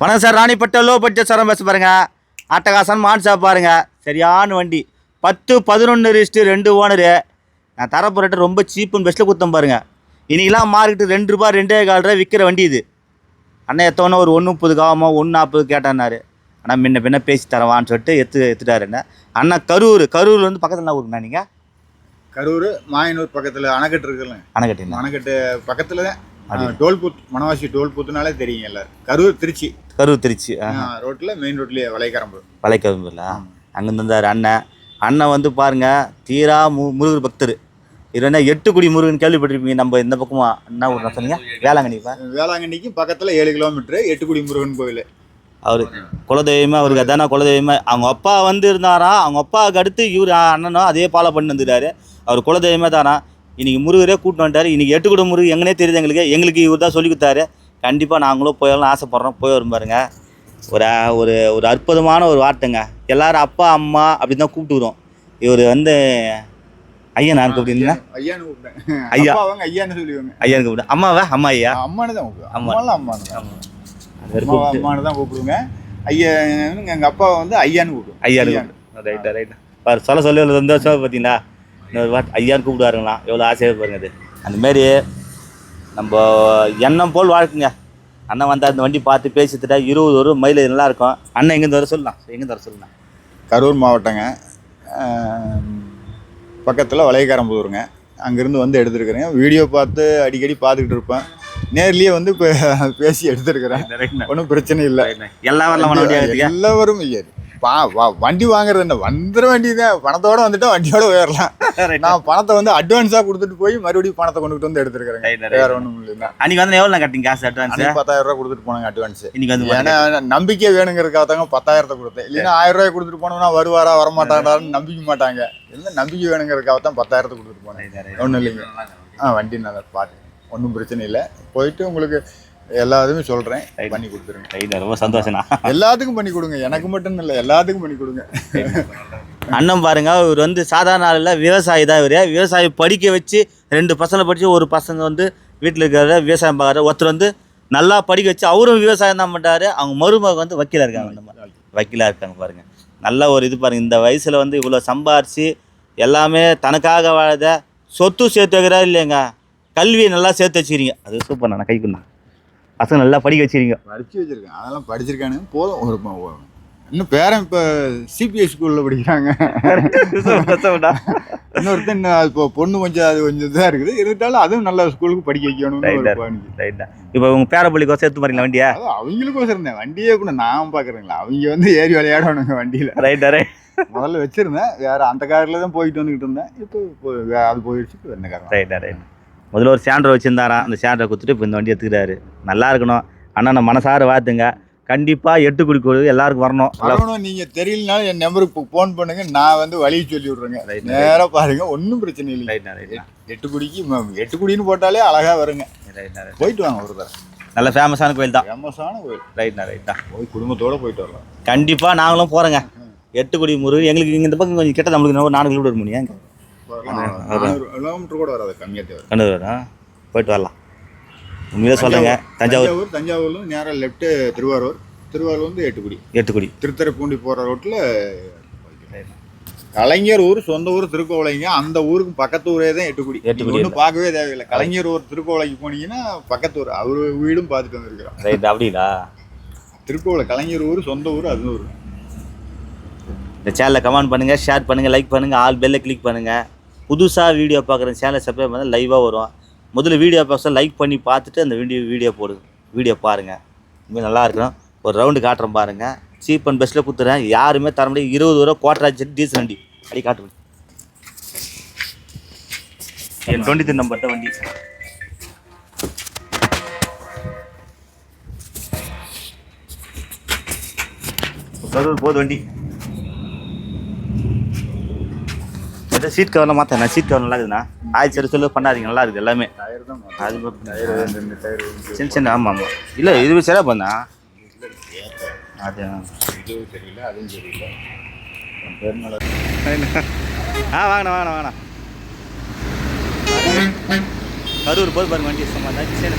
வணக்கம் sir. ராணிப்பட்ட low budget சாரம் பேச பாருங்க. அட்டகாசன் மான்சா பாருங்க. சரியான வண்டி. பத்து பதினொன்று ரிஸ்ட்டு ரெண்டு ஓனரு. நான் தரப்போகிட்ட ரொம்ப சீப்புன்னு பெஸ்ட்டில் குத்தம் பாருங்க. இன்னைக்கெல்லாம் மார்க்கெட்டு ரெண்டு ரூபா ரெண்டே கால் ரூபா விற்கிற வண்டி இது. அண்ணன் எத்தவொன்னே ஒரு ஒன்று முப்பது காவமோ ஒன்று நாற்பது கேட்டான்னாரு. ஆனால் முன்ன பின்ன பேசி தரவான்னு சொல்லிட்டு எடுத்து எடுத்துட்டாரு என்ன. அண்ணா கரூர். கரூர் வந்து பக்கத்தில் என்ன ஊருங்கண்ணா நீங்கள் கரூர் மாயனூர் பக்கத்தில் அணைக்கட்டு இருக்குல்ல. அணைக்கட்டிங்களா? அணைக்கட்டு பக்கத்தில் தான். டோல்பூத் மணவாசி டோல்பூத்துனாலே தெரியும் எல்லாரும் கரூர் திருச்சி. கரூர் திருச்சி ரோட்டில் மெயின் ரோட்லேயே வளையக்கரம்பு வளைக்கரும்புல அங்கேருந்து வந்தார் அண்ணன். அண்ணன் வந்து பாருங்க தீரா மு முருகர் பக்தர். இது என்ன எட்டு குடி முருகன் கேள்விப்பட்டிருப்பீங்க நம்ம இந்த பக்கமா? என்ன ஊர் சொன்னீங்க? வேளாங்கண்ணிப்பா வேளாங்கண்ணிக்கு பக்கத்தில் ஏழு கிலோமீட்டர் எட்டுக்குடி முருகன் கோவில். அவர் குலதெய்வமே அவருக்கு அதான குலதெய்வமே. அவங்க அப்பா வந்து இருந்தாராம் அவங்க அப்பாவுக்கு அடுத்து இவர் அண்ணனும் அதே ஃபாலோ பண்ணி வந்துட்டாரு. அவர் குலதெய்வமே தானா? இன்னைக்கு முருகரே கூட்டிட்டு வந்துட்டாரு. இன்னைக்கு எட்டு குடி முருகன் எங்கனே தெரியுது எங்களுக்கு. எங்களுக்கு இவர் தான் சொல்லி கொடுத்தாரு. கண்டிப்பாக நாங்களும் போயிடலாம் ஆசைப்பட்றோம். போய் வரும் பாருங்க. ஒரு ஒரு ஒரு அற்புதமான ஒரு வார்த்தைங்க. எல்லாரும் அப்பா அம்மா அப்படின்னு தான் கூப்பிட்டுக்கிறோம் இவர் வந்து ஐயன் நான் கூப்பிட்டீங்களா ஐயான்னு ஐயா. அப்பா ஐயான்னு சொல்லுவாங்க ஐயன் கூப்பிட்டு அம்மாவா? அம்மா ஐயா? அம்மானு தான் கூப்பிடுவேன். அம்மா. அம்மாலாம் அம்மானு அம்மானு தான் கூப்பிடுவேங்க. ஐயா எங்கள் அப்பாவை வந்து ஐயான்னு கூப்பிடுவேன். ஐயான்னு கூப்பிட்டு ரைட்டா ரைட்டா. சொல்ல சொல்ல எவ்வளோ சந்தோஷம் பார்த்தீங்களா இன்னொரு ஐயான்னு கூப்பிடுவாருங்களாம் எவ்வளோ ஆசையாக பாருங்க அது. அந்த மாரி நம்ம எண்ணம் போல் வாழ்க்குங்க. அண்ணன் வந்தால் அந்த வண்டி பார்த்து பேசிட்டுட்டா இருபது வரும் மைலேஜ் நல்லா இருக்கும். அண்ணன் எங்கேருந்து வர சொல்லலாம்? எங்கேருந்து வர சொல்லலாம்? கரூர் மாவட்டங்க. பக்கத்தில் வளையக்காரம்புதூருங்க. அங்கேருந்து வந்து எடுத்துருக்குறேன் வீடியோ பார்த்து அடிக்கடி பார்த்துக்கிட்டு இருப்பேன். நேர்லேயே வந்து பேசி எடுத்துருக்கிறேன். ஒன்றும் பிரச்சனை இல்லை. எல்லா வரலாம் ஆகிறதுக்கு எல்லாரும் ஐயா, பா வா- வண்டி வாங்குறது என்ன? வந்துட வேண்டியதுதான் பணத்தோட வந்துட்டா வண்டியோட உயரலாம் நான் பணத்தை வந்து அட்வான்ஸாக கொடுத்துட்டு போய் மறுபடியும் பணத்தை கொண்டுட்டு வந்து right. வேற ஒன்றும் இல்லைன்னா அன்னைக்கு வந்து எவ்வளோ கட்டிங்க காசு அட்வான்ஸ் பத்தாயிரம் ரூபா கொடுத்துட்டு போனாங்க அட்வான்ஸ் இன்னைக்கு வந்து ஏன்னா நம்பிக்கை வேணுங்கிறதுக்காக தாங்க பத்தாயிரத்தை கொடுத்தேன். இல்லைன்னா ஆயிரம் ரூபாய் கொடுத்துட்டு போனோம்னா வருவாரா வரமாட்டாரான்னு நம்பிக்க மாட்டாங்க. இல்லை நம்பிக்கை வேணுங்கிறதுக்காக தான் பத்தாயிரத்தை கொடுத்துட்டு போனேன். ஒன்றும் இல்லைங்க. ஆ வண்டி நல்லா பார்த்து ஒன்றும் பிரச்சனை இல்லை. போயிட்டு உங்களுக்கு எல்லா இதுவுமே சொல்கிறேன் பண்ணி கொடுத்துருங்க. ரொம்ப சந்தோஷம்ண்ணா. எல்லாத்துக்கும் பண்ணி கொடுங்க. எனக்கு மட்டும் இல்லை எல்லாத்துக்கும் பண்ணி கொடுங்க. அண்ணன் பாருங்க இவர் வந்து சாதாரண ஆளில் விவசாயி தான் இவர். விவசாயி படிக்க வச்சு ரெண்டு பசங்களை படித்து ஒரு பசங்க வந்து வீட்டில் இருக்கிற விவசாயம் பார்க்குற ஒருத்தர் வந்து நல்லா படிக்க வச்சு அவரும் விவசாயம் தான் பண்ணுறாரு அவங்க மருமக வந்து வக்கீலாக இருக்காங்க மாதிரி. வக்கீலாக இருக்காங்க பாருங்க. நல்ல ஒரு இது பாருங்க. இந்த வயசில் வந்து இவ்வளோ சம்பாரிச்சு எல்லாமே தனக்காக வாழத சொத்து சேர்த்து வைக்கிறா இல்லைங்க கல்வியை நல்லா சேர்த்து வச்சுக்கிறீங்க. அது சூப்பர் நான் கைக்குண்ணா பசங்க நல்லா படிக்க வச்சுக்கிறீங்க படிச்சு வச்சிருக்கேன். அதெல்லாம் படிச்சிருக்கானு. போதும். ஒரு இன்னும் பேரன் இப்போ சிபிஎஸ் ஸ்கூலில் படிக்கிறாங்க. இன்னொருத்தன் இப்போ பொண்ணு கொஞ்சம் அது கொஞ்சம் இதாக இருக்குது. இருந்தாலும் அதுவும் நல்ல ஸ்கூலுக்கு படிக்க பாணிக்கு. ரைட்டா இப்போ உங்கள் பேரப்பள்ளிக்கு சேர்த்து பாருங்களா வண்டியா? அவங்களுக்கும் இருந்தேன் வண்டியே கூட நான் பார்க்குறேங்களா அவங்க வந்து ஏறி விளையாடணுங்க வண்டியில். ரைட்டா ரைட் முதல்ல வச்சிருந்தேன். வேற அந்த காரில் தான் போயிட்டு வந்துக்கிட்டு இருந்தேன். இப்போ அது போயிடுச்சு. என்ன காரணம்? ரைட்டா ரைட் முதல்ல ஒரு சாண்டரை வச்சுருந்தாராம். அந்த சாண்டரை கொடுத்துட்டு இப்போ இந்த வண்டி எடுத்துக்கிறாரு. நல்லா இருக்கணும். அண்ணா நான் மனசார வாழ்த்துங்க. கண்டிப்பாக எட்டு குடி கோழி எல்லாருக்கும் வரணும். வரணும். நீங்கள் தெரியலனாலும் என் நம்பருக்கு ஃபோன் பண்ணுங்க. நான் வந்து வழி சொல்லி விட்றேங்க நேராக பாருங்க. ஒன்றும் பிரச்சனை இல்லை ரைட்டா ரைட்டா எட்டு குடிக்கு எட்டு குடின்னு போட்டாலே அழகா வருங்க. ரைட்டா ரைட் போயிட்டு வாங்க ஒரு தடவை. நல்ல ஃபேமஸான கோயில் தான். ஃபேமஸான கோயில். ரைட்ண்ணா ரைட்டா போய் குடும்பத்தோட போயிட்டு வரலாம். கண்டிப்பாக நாங்களும் போகிறோங்க எட்டு குடி முருகன் எங்களுக்கு இங்கே இந்த பக்கம் கொஞ்சம் கிட்ட நம்மளுக்கு நாலு கிலோமீட்டர் நானூறு கிலோமீட்டர் கூட வராது கம்மியாக தேவை கண்டு வரா போயிட்டு வரலாம். உண்மையிலே சொல்லுங்க தஞ்சாவூர். தஞ்சாவூர் தஞ்சாவூர்ல நேராக லெஃப்ட்டு திருவாரூர். திருவாரூர் வந்து எட்டுக்குடி எட்டு குடி திருத்தரப்பூண்டி போகிற ரோட்டில் கலைஞர் ஊர் சொந்த ஊர் திருக்கோவிலைங்க. அந்த ஊருக்கு பக்கத்து ஊரே தான் எட்டுக்குடி எட்டுக்குடி ஒன்றும் பார்க்கவே தேவையில்லை. கலைஞர் ஊர் திருக்கோவிலைக்கு போனீங்கன்னா பக்கத்து ஊர். அவர் வீடும் பார்த்துட்டு வந்திருக்கிறோம் ரைட் அப்படிங்களா? திருக்கோவிலை கலைஞர் ஊர் சொந்த ஊர் அது ஊர் இந்த சேனலை கமெண்ட் பண்ணுங்கள் ஷேர் பண்ணுங்கள் லைக் பண்ணுங்கள் ஆல் பெல்லை கிளிக் பண்ணுங்கள் புதுசாக வீடியோ பார்க்குற சேனலை சப்ஸ்கிரைப் பண்ணால் லைவாக வரும். முதல்ல வீடியோ பார்க்க லைக் பண்ணி பார்த்துட்டு அந்த வீடியோ வீடியோ போடுங்க வீடியோ பாருங்கள் இனிமேல் நல்லா இருக்கணும். ஒரு ரவுண்டு காட்டுறேன் பாருங்கள் சீப் அண்ட் பெஸ்ட்டில் கொடுத்துறேன். யாருமே தர முடியாது. இருபது ரூபா குவார்டர் டீசல் வண்டி. அடி காட்டு என் டுவெண்ட்டி த்ரீ நம்பர் தான் வண்டி. கரூர் போகுது வண்டி. ஏதோ சீட் கவர்லாம் மாற்ற சீட் கவர் நல்லா இருக்குண்ணா ஆயிரத்தி சரி சொல்லு பண்ணாதீங்க நல்லா இருக்குது எல்லாமே. அது சின்ன சின்ன ஆமாம் ஆமாம் இல்லை இது சரியாக பண்ணா அது தெரியல அதுவும் தெரியல ஆ வாங்கண்ணா வாங்கண்ணா வாங்கண்ணா. கரூர் போது பாருங்க வண்டி சும்மா சரி